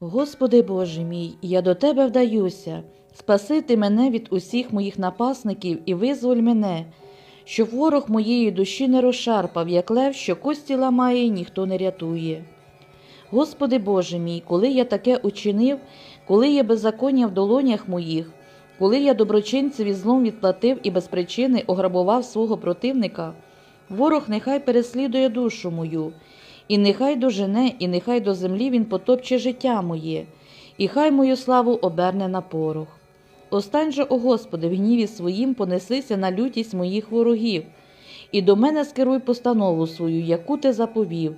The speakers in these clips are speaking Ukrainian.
Господи Боже мій, я до Тебе вдаюся, спаси Ти мене від усіх моїх напасників і визволь мене, щоб ворог моєї душі не розшарпав, як лев, що кості ламає, і ніхто не рятує. Господи Боже мій, коли я таке учинив, коли є беззаконня в долонях моїх, коли я доброчинцеві злом відплатив і без причини ограбував свого противника, ворог нехай переслідує душу мою, і нехай дожене, і нехай до землі він потопче життя моє, і хай мою славу оберне на порох. Остань же, о Господи, в гніві своїм понесися на лютість моїх ворогів, і до мене скеруй постанову свою, яку ти заповів.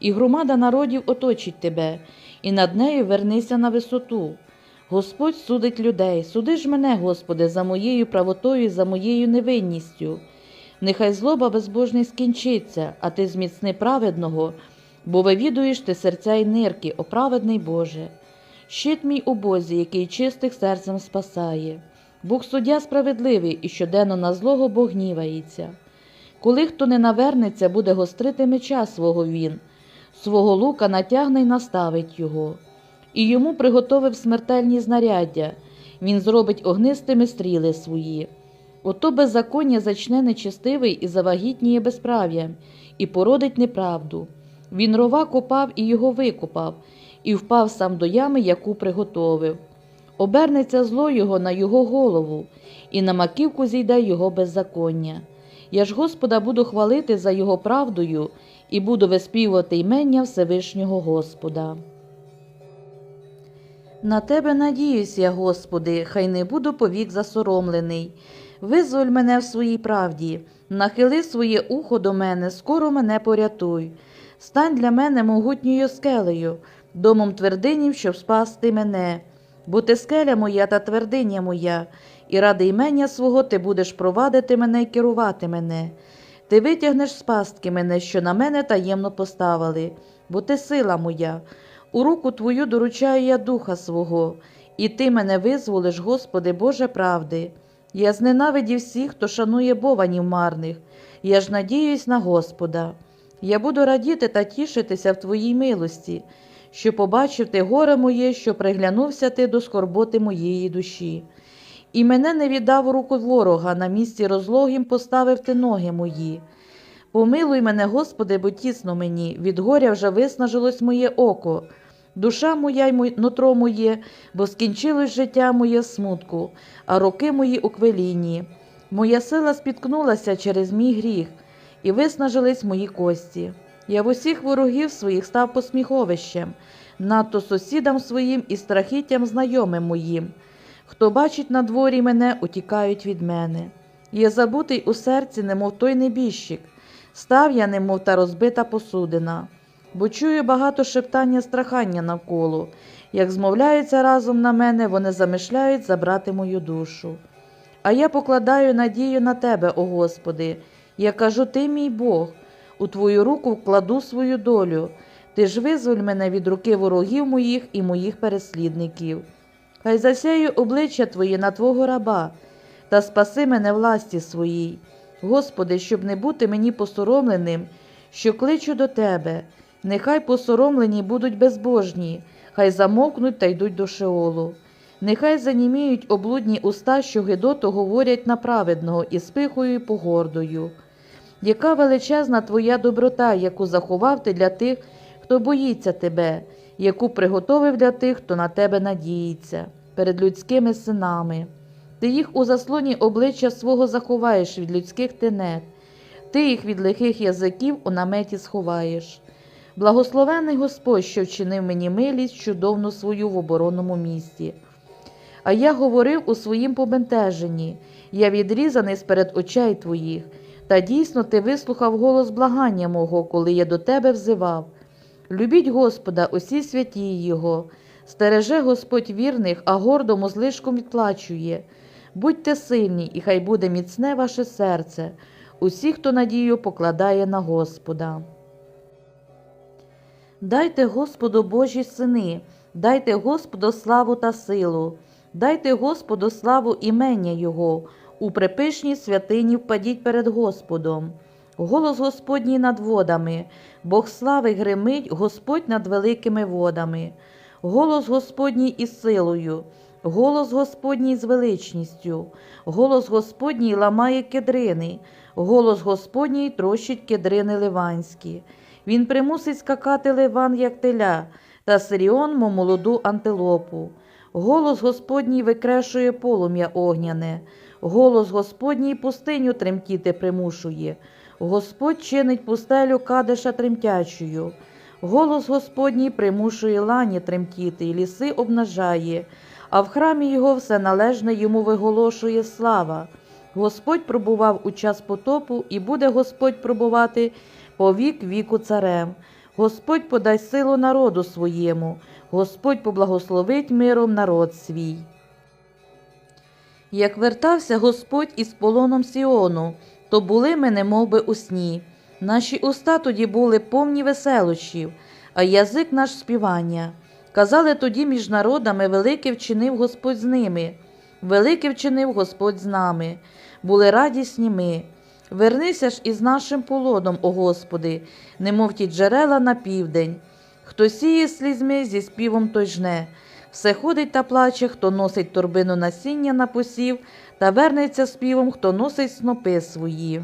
І громада народів оточить тебе, і над нею вернися на висоту. Господь судить людей, суди ж мене, Господи, за моєю правотою, за моєю невинністю. Нехай злоба безбожний скінчиться, а ти зміцни праведного, бо вивідуєш ти серця й нирки, о праведний Боже. Щит мій у Бозі, який чистих серцем спасає. Бог суддя справедливий, і щоденно на злого Бог гнівається. Коли хто не навернеться, буде гострити меча свого він, свого лука натягне й наставить його. І йому приготовив смертельні знаряддя, він зробить огнистими стріли свої. Ото беззаконня зачне нечестивий і завагітніє безправ'ям, і породить неправду. Він рова копав і його викопав, і впав сам до ями, яку приготовив. Обернеться зло його на його голову, і на маківку зійде його беззаконня. Я ж Господа буду хвалити за його правдою і буду виспівувати імення Всевишнього Господа. На тебе надіюсь я, Господи, хай не буду повік засоромлений. Визволь мене в своїй правді, нахили своє ухо до мене, скоро мене порятуй. Стань для мене могутньою скелею, домом твердинів, щоб спасти мене. Бо ти скеля моя та твердиня моя, і ради імення свого ти будеш провадити мене і керувати мене. Ти витягнеш з пастки мене, що на мене таємно поставили, бо ти сила моя. У руку твою доручаю я духа свого, і ти мене визволиш, Господи, Боже правди. Я зненавидів всіх, хто шанує бованів марних, я ж надіюсь на Господа. Я буду радіти та тішитися в Твоїй милості, що побачив ти горе моє, що приглянувся ти до скорботи моєї душі. І мене не віддав руку ворога, на місці розлогім поставив ти ноги мої. Помилуй мене, Господи, бо тісно мені, від горя вже виснажилось моє око. Душа моя й нутро моє, бо скінчилось життя моє смутку, а роки мої у квелінні. Моя сила спіткнулася через мій гріх, і виснажились мої кості. Я в усіх ворогів своїх став посміховищем, надто сусідам своїм і страхіттям знайомим моїм. Хто бачить на дворі мене, утікають від мене. Я забутий у серці, немов той небіжчик, став я, немов та розбита посудина. Бо чую багато шептання страхання навколо. Як змовляються разом на мене, вони замишляють забрати мою душу. А я покладаю надію на тебе, о Господи. Я кажу, ти мій Бог, у твою руку вкладу свою долю. Ти ж визволь мене від руки ворогів моїх і моїх переслідників. Хай засяю обличчя Твоє на Твого раба, та спаси мене власті своїй. Господи, щоб не бути мені посоромленим, що кличу до Тебе. Нехай посоромлені будуть безбожні, хай замовкнуть та йдуть до Шеолу. Нехай заніміють облудні уста, що гидоту говорять на праведного і спихою і погордою. Яка величезна твоя доброта, яку заховав ти для тих, хто боїться тебе, яку приготовив для тих, хто на тебе надіється, перед людськими синами. Ти їх у заслоні обличчя свого заховаєш від людських тенет, ти їх від лихих язиків у наметі сховаєш. Благословений Господь, що вчинив мені милість чудовну свою в оборонному місті. А я говорив у своїм побентеженні, я відрізаний сперед очей твоїх, та дійсно ти вислухав голос благання мого, коли я до тебе взивав. Любіть Господа, усі святі Його, стереже Господь вірних, а гордому злишком відплачує. Будьте сильні, і хай буде міцне ваше серце, усі, хто надію покладає на Господа. Дайте Господу Божі сини, дайте Господу славу та силу, дайте Господу славу імення Його, у припишній святині впадіть перед Господом. Голос Господній над водами, Бог слави гримить, Господь над великими водами. голос Господній із силою, голос Господній з величністю, голос Господній ламає кедрини, голос Господній трощить кедрини ливанські. Він примусить скакати ливан, як теля, та Сиріон, молоду антилопу. Голос Господній викрешує полум'я огняне, голос Господній пустиню тремтіти примушує. Господь чинить пустелю кадиша тремтячою. Голос Господній примушує лані тремтіти, і ліси обнажає, а в храмі його все належне йому виголошує слава. Господь пробував у час потопу, і буде Господь пробувати по вік віку царем. Господь подасть силу народу своєму, Господь поблагословить миром народ свій. Як вертався Господь із полоном Сіону, то були ми немов би у сні. Наші уста тоді були повні веселощів, а язик наш співання. Казали тоді між народами, велике вчинив Господь з ними, велике вчинив Господь з нами, були радісні ми. Вернися ж із нашим полоном, о Господи, немов ті джерела на південь. Хто сіє слізьми, зі співом той жне. Все ходить та плаче, хто носить торбину насіння на посів, та вернеться співом, хто носить снопи свої.